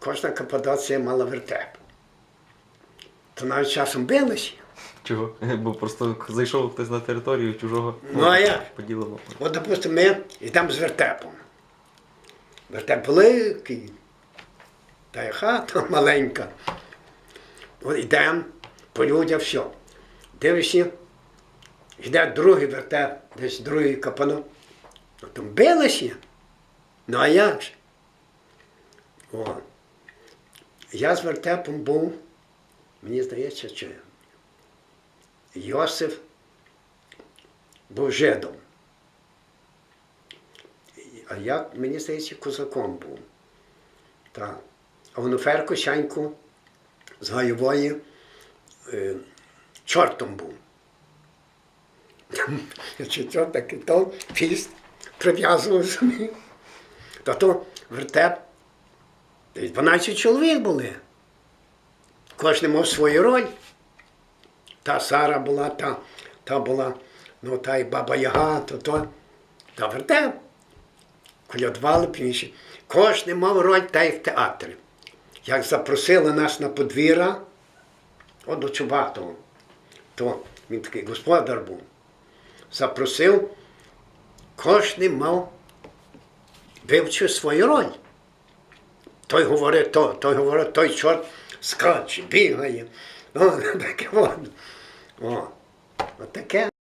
кожна кападація мала вертеп. То навіть часом билися. Чого? Бо просто зайшов хтось на територію чужого. Ну, а як? Поділимо. От, допустимо, ми йдемо з вертепом. Вертеп великий, та й хата маленька. От йдемо по людях, все. Дивишся, йде другий вертеп, десь другий капанок. Ну там билися. Ну а як же? О. Я з вертепом був, мені здається, чи Йосиф був жидом. А я, мені здається, козаком був. Так. А Онуферко Сянько з Гайової е, чортом був. Чи таке, то фіст прив'язував самі. Та то вертеп. Десь 12 чоловік були. Кожен мав свою роль. Та Сара була, та, та була, ну та й баба Яга, то то. Та вертеп. Колядували пізніше. Кожен мав роль та й в театрі. Як запросили нас на подвір'я, от до Чубатого, то він такий господар був. Запросив, кожен мав вивчив свою роль. Той говорить то, той говорить, той чорт скаче, бігає. Ну, таке воно. О.